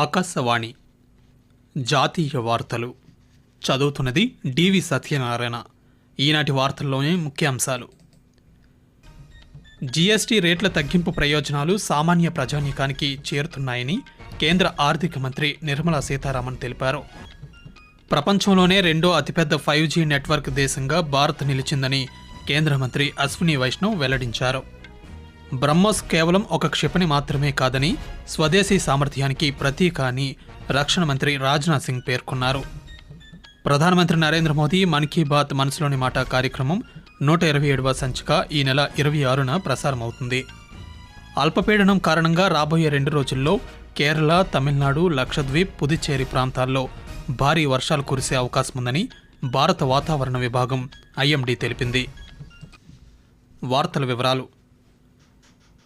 ఆకాశవాణి. జాతీయ వార్తలు. చదువుతున్నది డివి సత్యనారాయణ. ఈనాటి వార్తల్లోనే ముఖ్యాంశాలు. జీఎస్టీ రేట్ల తగ్గింపు ప్రయోజనాలు సామాన్య ప్రజానీకానికి చేరుతున్నాయని కేంద్ర ఆర్థిక మంత్రి నిర్మలా సీతారామన్ తెలిపారు. ప్రపంచంలోనే రెండో అతిపెద్ద ఫైవ్ జీ నెట్వర్క్ దేశంగా భారత్ నిలిచిందని కేంద్ర మంత్రి అశ్విని వైష్ణవ్ వెల్లడించారు. బ్రహ్మోస్ కేవలం ఒక క్షిపణి మాత్రమే కాదని స్వదేశీ సామర్థ్యానికి ప్రతీక అని రక్షణ మంత్రి రాజ్నాథ్ సింగ్ పేర్కొన్నారు. ప్రధానమంత్రి నరేంద్ర మోదీ మన్ కీ బాత్ మనసులోని మాట కార్యక్రమం నూట ఇరవై ఏడవ సంచిక ఈ నెల ఇరవై ఆరున ప్రసారమవుతుంది. అల్పపీడనం కారణంగా రాబోయే రెండు రోజుల్లో కేరళ తమిళనాడు లక్షద్వీప్ పుదుచ్చేరి ప్రాంతాల్లో భారీ వర్షాలు కురిసే అవకాశం ఉందని భారత వాతావరణ విభాగం ఐఎండీ తెలిపింది. వార్తల వివరాలు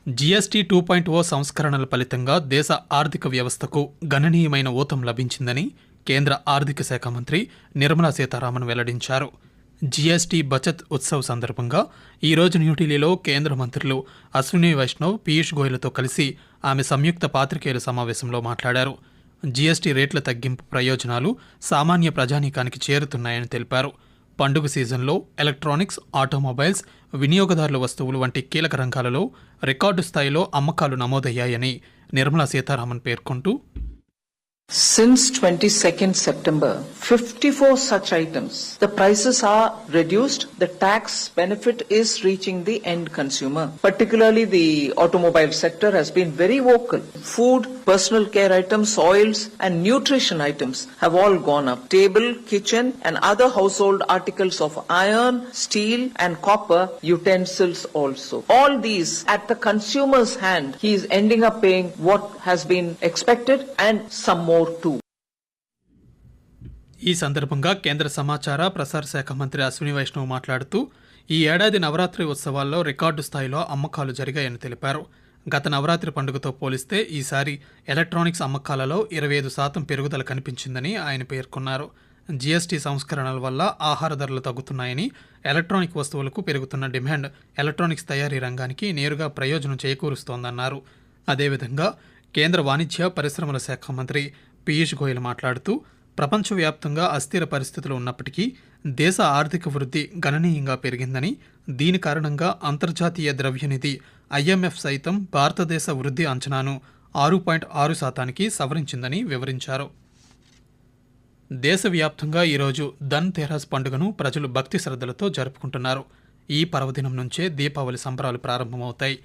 జీఎస్టీ టూ పాయింట్ ఓ సంస్కరణల ఫలితంగా దేశ ఆర్థిక వ్యవస్థకు గణనీయమైన ఊతం లభించిందని కేంద్ర ఆర్థిక శాఖ మంత్రి నిర్మలా సీతారామన్ వెల్లడించారు. జీఎస్టీ బచత్ ఉత్సవ్ సందర్భంగా ఈరోజు న్యూఢిల్లీలో కేంద్ర మంత్రులు అశ్విని వైష్ణవ్ పీయూష్ గోయలతో కలిసి ఆమె సంయుక్త పాత్రికేయుల సమావేశంలో మాట్లాడారు. జీఎస్టీ రేట్ల తగ్గింపు ప్రయోజనాలు సామాన్య ప్రజానీకానికి చేరుతున్నాయని తెలిపారు. పండుగ సీజన్లో ఎలక్ట్రానిక్స్ ఆటోమొబైల్స్ వినియోగదారుల వస్తువులు వంటి కీలక రంగాలలో రికార్డు స్థాయిలో అమ్మకాలు నమోదయ్యాయని నిర్మలా సీతారామన్ పేర్కొంటూ Since 22nd September, 54 such items. The prices are reduced. The tax benefit is reaching the end consumer. Particularly the automobile sector has been very vocal. Food, personal care items, oils and nutrition items have all gone up. Table, kitchen and other household articles of iron, steel and copper utensils also. All these at the consumer's hand, he is ending up paying what has been expected and some more too. ఈ సందర్భంగా కేంద్ర సమాచార ప్రసార శాఖ మంత్రి అశ్విని వైష్ణవ్ మాట్లాడుతూ ఈ ఏడాది నవరాత్రి ఉత్సవాల్లో రికార్డు స్థాయిలో అమ్మకాలు జరిగాయని తెలిపారు. గత నవరాత్రి పండుగతో పోలిస్తే ఈసారి ఎలక్ట్రానిక్స్ అమ్మకాలలో ఇరవై ఐదు శాతం పెరుగుదల కనిపించిందని ఆయన పేర్కొన్నారు. జీఎస్టీ సంస్కరణల వల్ల ఆహార ధరలు తగ్గుతున్నాయని ఎలక్ట్రానిక్ వస్తువులకు పెరుగుతున్న డిమాండ్ ఎలక్ట్రానిక్స్ తయారీ రంగానికి నేరుగా ప్రయోజనం చేకూరుస్తోందన్నారు. అదేవిధంగా కేంద్ర వాణిజ్య పరిశ్రమల శాఖ మంత్రి పీయూష్ గోయల్ మాట్లాడుతూ ప్రపంచవ్యాప్తంగా అస్థిర పరిస్థితులు ఉన్నప్పటికీ దేశ ఆర్థిక వృద్ధి గణనీయంగా పెరిగిందని దీని కారణంగా అంతర్జాతీయ ద్రవ్యనిధి ఐఎంఎఫ్ సైతం భారతదేశ వృద్ధి అంచనాను ఆరు పాయింట్ ఆరు శాతానికి సవరించిందని వివరించారు. దేశవ్యాప్తంగా ఈరోజు ధన్ తెరాస్ పండుగను ప్రజలు భక్తి శ్రద్ధలతో జరుపుకుంటున్నారు. ఈ పర్వదినం నుంచే దీపావళి సంబరాలు ప్రారంభమవుతాయి.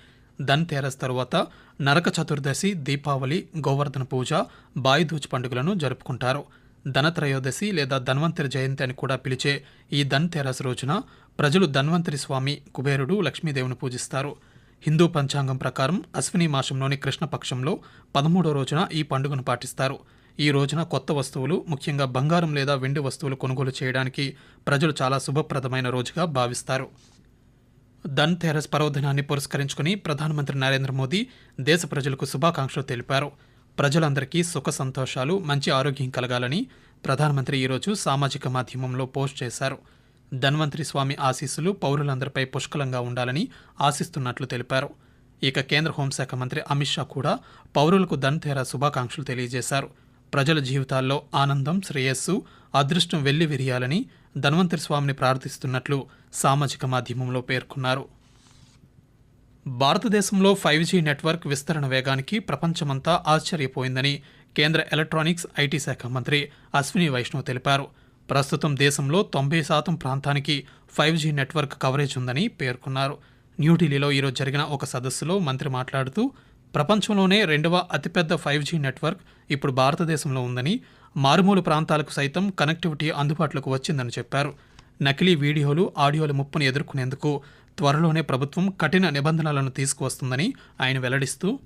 ధన్ తెరస్ తరువాత నరక చతుర్దశి దీపావళి గోవర్ధన పూజ బాయిదూజ్ పండుగలను జరుపుకుంటారు. ధనత్రయోదశి లేదా ధన్వంతరి జయంతి అని కూడా పిలిచే ఈ ధన్ తెరస్ రోజున ప్రజలు ధన్వంతరి స్వామి కుబేరుడు లక్ష్మీదేవిని పూజిస్తారు. హిందూ పంచాంగం ప్రకారం అశ్విని మాసంలోని కృష్ణపక్షంలో పదమూడో రోజున ఈ పండుగను పాటిస్తారు. ఈ రోజున కొత్త వస్తువులు ముఖ్యంగా బంగారం లేదా వెండి వస్తువులు కొనుగోలు చేయడానికి ప్రజలు చాలా శుభప్రదమైన రోజుగా భావిస్తారు. ధన్ తెరస్ పర్వదినాన్ని పురస్కరించుకుని ప్రధానమంత్రి నరేంద్ర మోదీ దేశ ప్రజలకు శుభాకాంక్షలు తెలిపారు. ప్రజలందరికీ సుఖ సంతోషాలు మంచి ఆరోగ్యం కలగాలని ప్రధానమంత్రి ఈరోజు సామాజిక మాధ్యమంలో పోస్ట్ చేశారు. ధన్వంతరి స్వామి ఆశీస్సులు పౌరులందరిపై పుష్కలంగా ఉండాలని ఆశిస్తున్నట్లు తెలిపారు. ఇక కేంద్ర హోంశాఖ మంత్రి అమిత్ షా కూడా పౌరులకు ధన్ తెరా శుభాకాంక్షలు తెలియజేశారు. ప్రజల జీవితాల్లో ఆనందం శ్రేయస్సు అదృష్టం వెల్లి విరియాలని ధన్వంతరి స్వామిని ప్రార్థిస్తున్నట్లు సామాజిక మాధ్యమంలో పేర్కొన్నారు. భారతదేశంలో ఫైవ్ జీ నెట్వర్క్ విస్తరణ వేగానికి ప్రపంచమంతా ఆశ్చర్యపోయిందని కేంద్ర ఎలక్ట్రానిక్స్ ఐటీ శాఖ మంత్రి అశ్విని వైష్ణవ్ తెలిపారు. ప్రస్తుతం దేశంలో తొంభై శాతం ప్రాంతానికి ఫైవ్ జీ నెట్వర్క్ కవరేజ్ ఉందని పేర్కొన్నారు. న్యూఢిల్లీలో ఈరోజు జరిగిన ఒక సదస్సులో మంత్రి మాట్లాడుతూ ప్రపంచంలోనే రెండవ అతిపెద్ద ఫైవ్ జీ నెట్వర్క్ ఇప్పుడు భారతదేశంలో ఉందని మారుమూల ప్రాంతాలకు సైతం కనెక్టివిటీ అందుబాటులోకి వచ్చిందని చెప్పారు. నకిలీ వీడియోలు ఆడియోల ముప్పును ఎదుర్కొనేందుకు త్వరలోనే ప్రభుత్వం కఠిన నిబంధనలను తీసుకువస్తుందని ఆయన వెల్లడిస్తూ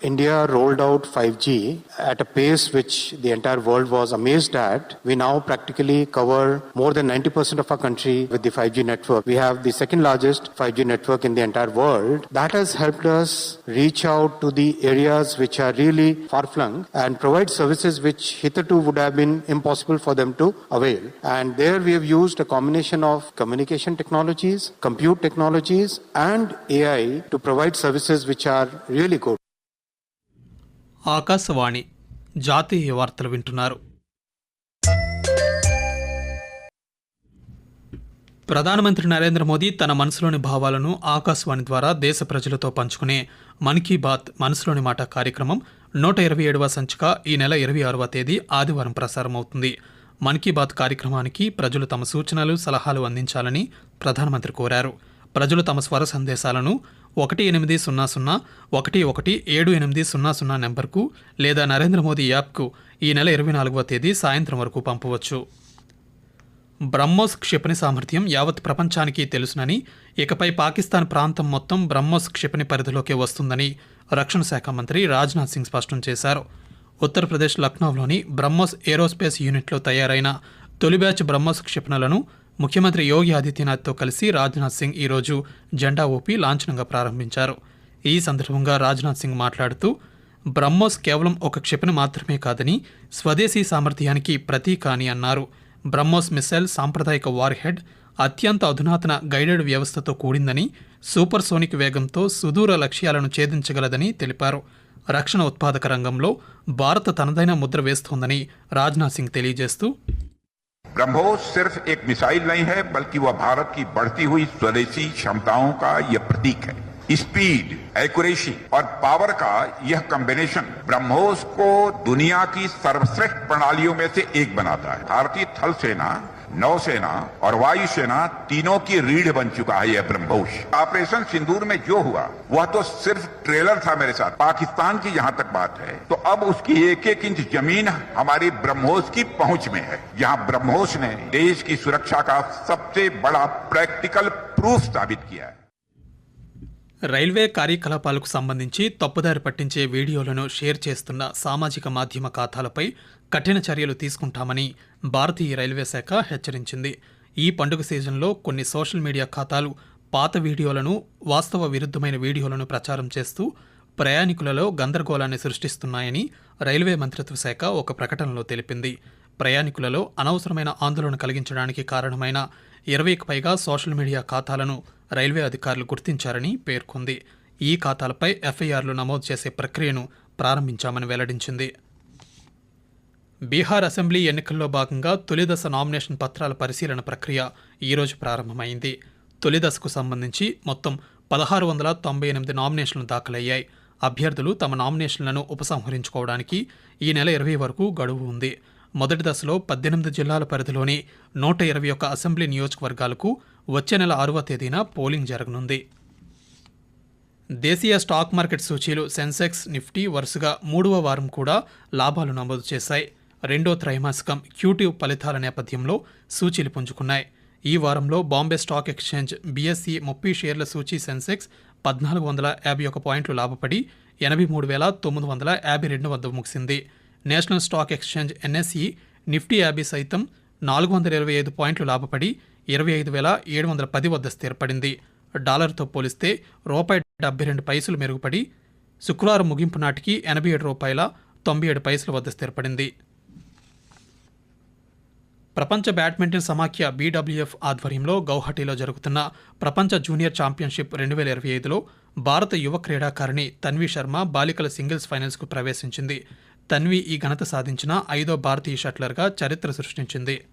India rolled out 5G at a pace which the entire world was amazed at. We now practically cover more than 90% of our country with the 5G network. We have the second largest 5G network in the entire world. That has helped us reach out to the areas which are really far flung and provide services which hitherto would have been impossible for them to avail. And there we have used a combination of communication technologies, compute technologies, and AI to provide services which are really good. Akashvani జాతీయ వార్తలు వింటున్నారు. ప్రధానమంత్రి నరేంద్ర మోదీ తన మనసులోని భావాలను ఆకాశవాణి ద్వారా దేశ ప్రజలతో పంచుకునే మన్ కీ బాత్ మనసులోని మాట కార్యక్రమం నూట ఇరవై ఏడవ సంచిక ఈ నెల ఇరవై ఆరవ తేదీ ఆదివారం ప్రసారం అవుతుంది మన్ కీ బాత్ కార్యక్రమానికి ప్రజలు తమ సూచనలు సలహాలు అందించాలని ప్రధానమంత్రి కోరారు. ప్రజలు తమ స్వర సందేశాలను ఒకటి ఎనిమిది సున్నా సున్నా ఒకటి ఒకటి ఏడు ఎనిమిది సున్నా సున్నా నెంబర్కు లేదా నరేంద్ర మోదీ యాప్కు ఈ నెల ఇరవై నాలుగవ తేదీ సాయంత్రం వరకు పంపవచ్చు. బ్రహ్మోస్ క్షిపణి సామర్థ్యం యావత్ ప్రపంచానికి తెలుసునని ఇకపై పాకిస్తాన్ ప్రాంతం మొత్తం బ్రహ్మోస్ క్షిపణి పరిధిలోకి వస్తుందని రక్షణ శాఖ మంత్రి రాజ్నాథ్ సింగ్ స్పష్టం చేశారు. ఉత్తరప్రదేశ్ లక్నోలోని బ్రహ్మోస్ ఏరోస్పేస్ యూనిట్లో తయారైన తొలి బ్యాచ్ బ్రహ్మోస్ క్షిపణులను ముఖ్యమంత్రి యోగి ఆదిత్యనాథ్తో కలిసి రాజ్నాథ్ సింగ్ ఈరోజు జెండా ఊపి లాంఛనంగా ప్రారంభించారు. ఈ సందర్భంగా రాజ్నాథ్ సింగ్ మాట్లాడుతూ బ్రహ్మోస్ కేవలం ఒక క్షిపణి మాత్రమే కాదని స్వదేశీ సామర్థ్యానికి ప్రతీక అని అన్నారు. బ్రహ్మోస్ మిసైల్ సాంప్రదాయిక వార్ హెడ్ అత్యంత అధునాతన గైడెడ్ వ్యవస్థతో కూడిందని సూపర్ సోనిక్ వేగంతో సుదూర లక్ష్యాలను ఛేదించగలదని తెలిపారు. రక్షణ ఉత్పాదక రంగంలో భారత్ తనదైన ముద్ర వేస్తోందని రాజ్నాథ్ సింగ్ తెలియజేస్తూ ब्रह्मोस सिर्फ़ एक मिसाइल नहीं है, बल्कि वह भारत की बढ़ती हुई स्वदेशी क्षमताओं का यह प्रतीक है। स्पीड एक्यूरेसी और पावर का यह कॉम्बिनेशन ब्रह्मोस को दुनिया की सर्वश्रेष्ठ प्रणालियों में से एक बनाता है। भारतीय थल सेना नौसेना और वायुसेना तीनों की रीढ़ बन चुका है यह ब्रह्मोस। ऑपरेशन सिंदूर में जो हुआ, वह तो सिर्फ़ ट्रेलर था मेरे साथ। पाकिस्तान की जहाँ तक बात है। तो अब उसकी एक एक इंच ज़मीन हमारी ब्रह्मोस की पहुँच में है। यहाँ ब्रह्मोस ने देश की सुरक्षा का सबसे बड़ा प्रैक्टिकल प्रूफ साबित किया है। రైల్వే కార్యకలాపాలకు సంబంధించి తప్పుదారి పట్టించే వీడియోలను షేర్ చేస్తున్న సామాజిక మాధ్యమ ఖాతాలపై కఠిన చర్యలు తీసుకుంటామని భారతీయ రైల్వే శాఖ హెచ్చరించింది. ఈ పండుగ సీజన్లో కొన్ని సోషల్ మీడియా ఖాతాలు పాత వీడియోలను వాస్తవ విరుద్ధమైన వీడియోలను ప్రచారం చేస్తూ ప్రయాణికులలో గందరగోళాన్ని సృష్టిస్తున్నాయని రైల్వే మంత్రిత్వ శాఖ ఒక ప్రకటనలో తెలిపింది. ప్రయాణికులలో అనవసరమైన ఆందోళన కలిగించడానికి కారణమైన ఇరవైకి పైగా సోషల్ మీడియా ఖాతాలను రైల్వే అధికారులు గుర్తించారని పేర్కొంది. ఈ ఖాతాలపై ఎఫ్ఐఆర్లు నమోదు చేసే ప్రక్రియను ప్రారంభించామని వెల్లడించింది. బీహార్ అసెంబ్లీ ఎన్నికల్లో భాగంగా తొలిదశ నామినేషన్ పత్రాల పరిశీలన ప్రక్రియ ఈరోజు ప్రారంభమైంది. తొలిదశకు సంబంధించి మొత్తం పదహారు వందల తొంభై ఎనిమిది నామినేషన్లు దాఖలయ్యాయి. అభ్యర్థులు తమ నామినేషన్లను ఉపసంహరించుకోవడానికి ఈ నెల ఇరవై వరకు గడువు ఉంది. మొదటి దశలో పద్దెనిమిది జిల్లాల పరిధిలోని నూట ఇరవై ఒక్క అసెంబ్లీ నియోజకవర్గాలకు వచ్చే నెల ఆరవ తేదీన పోలింగ్ జరగనుంది. దేశీయ స్టాక్ మార్కెట్ సూచీలు సెన్సెక్స్ నిఫ్టీ వరుసగా మూడవ వారం కూడా లాభాలు నమోదు చేశాయి. రెండో త్రైమాసికం క్యూటివ్ ఫలితాల నేపథ్యంలో సూచీలు పుంజుకున్నాయి. ఈ వారంలో బాంబే స్టాక్ ఎక్స్చేంజ్ బీఎస్ఈ ముప్పై షేర్ల సూచీ సెన్సెక్స్ పద్నాలుగు వందల యాభై ఒక పాయింట్లు లాభపడి ఎనభై మూడు వేల తొమ్మిది వందల యాభై రెండు వద్ద ముగిసింది. National stock exchange NSE Nifty యాభై సైతం నాలుగు వందల ఇరవై ఐదు పాయింట్లు లాభపడి ఇరవై ఐదు వేల ఏడు వందల పది వద్ద స్థిరపడింది. డాలర్తో పోలిస్తే రూపాయి డెబ్బై రెండు పైసలు మెరుగుపడి శుక్రవారం ముగింపు నాటికి ఎనభై ఏడు రూపాయల తొంభై ఏడు పైసల వద్ద స్థిరపడింది. ప్రపంచ బ్యాడ్మింటన్ సమాఖ్య బీడబ్ల్యూఎఫ్ ఆధ్వర్యంలో గౌహటీలో జరుగుతున్న ప్రపంచ జూనియర్ ఛాంపియన్షిప్ రెండు వేల ఇరవై ఐదులో భారత యువ క్రీడాకారిణి తన్వి శర్మ బాలికల సింగిల్స్ ఫైనల్స్కు ప్రవేశించింది. తన్వి ఈ ఘనత సాధించిన ఐదో భారతీయ షట్లర్గా చరిత్ర సృష్టించింది.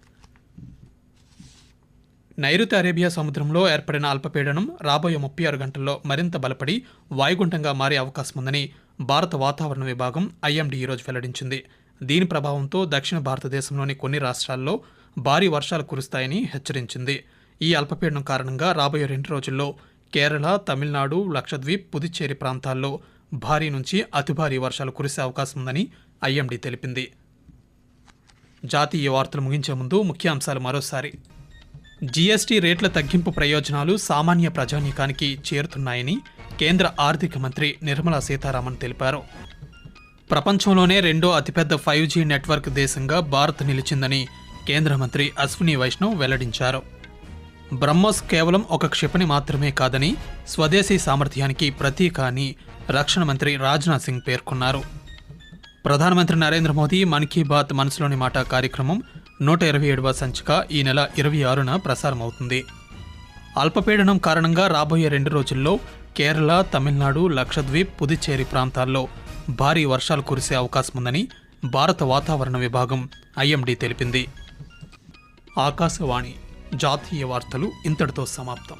నైరుతి అరేబియా సముద్రంలో ఏర్పడిన అల్పపీడనం రాబోయే ముప్పై ఆరు గంటల్లో మరింత బలపడి వాయుగుండంగా మారే అవకాశం ఉందని భారత వాతావరణ విభాగం ఐఎండీ ఈరోజు వెల్లడించింది. దీని ప్రభావంతో దక్షిణ భారతదేశంలోని కొన్ని రాష్ట్రాల్లో భారీ వర్షాలు కురుస్తాయని హెచ్చరించింది. ఈ అల్పపీడనం కారణంగా రాబోయే రెండు రోజుల్లో కేరళ తమిళనాడు లక్షద్వీప్ పుదుచ్చేరి ప్రాంతాల్లో భారీ నుంచి అతి భారీ వర్షాలు కురిసే అవకాశం ఉందని ఐఎండీ తెలిపింది. జాతీయ వార్తలు ముగించే ముందు ముఖ్యాంశాలు మరోసారి. జీఎస్టీ రేట్ల తగ్గింపు ప్రయోజనాలు సామాన్య ప్రజానీకానికి చేరుతున్నాయని కేంద్ర ఆర్థిక మంత్రి నిర్మలా సీతారామన్ తెలిపారు. ప్రపంచంలోనే రెండో అతిపెద్ద ఫైవ్ జీ నెట్వర్క్ దేశంగా భారత్ నిలిచిందని కేంద్ర మంత్రి అశ్విని వైష్ణవ్ వెల్లడించారు. బ్రహ్మోస్ కేవలం ఒక క్షిపణి మాత్రమే కాదని స్వదేశీ సామర్థ్యానికి ప్రతీక అని రక్షణ మంత్రి రాజ్నాథ్ సింగ్ పేర్కొన్నారు. ప్రధానమంత్రి నరేంద్ర మోదీ మన్ కీ బాత్ మనసులోని మాట కార్యక్రమం నూట ఇరవై ఏడవ సంచిక ఈ నెల ఇరవై ఆరున ప్రసారమవుతుంది. అల్పపీడనం కారణంగా రాబోయే రెండు రోజుల్లో కేరళ తమిళనాడు లక్షద్వీప్ పుదుచ్చేరి ప్రాంతాల్లో భారీ వర్షాలు కురిసే అవకాశం ఉందని భారత వాతావరణ విభాగం ఐఎండీ తెలిపింది. ఆకాశవాణి జాతీయ వార్తలు ఇంతటితో సమాప్తం.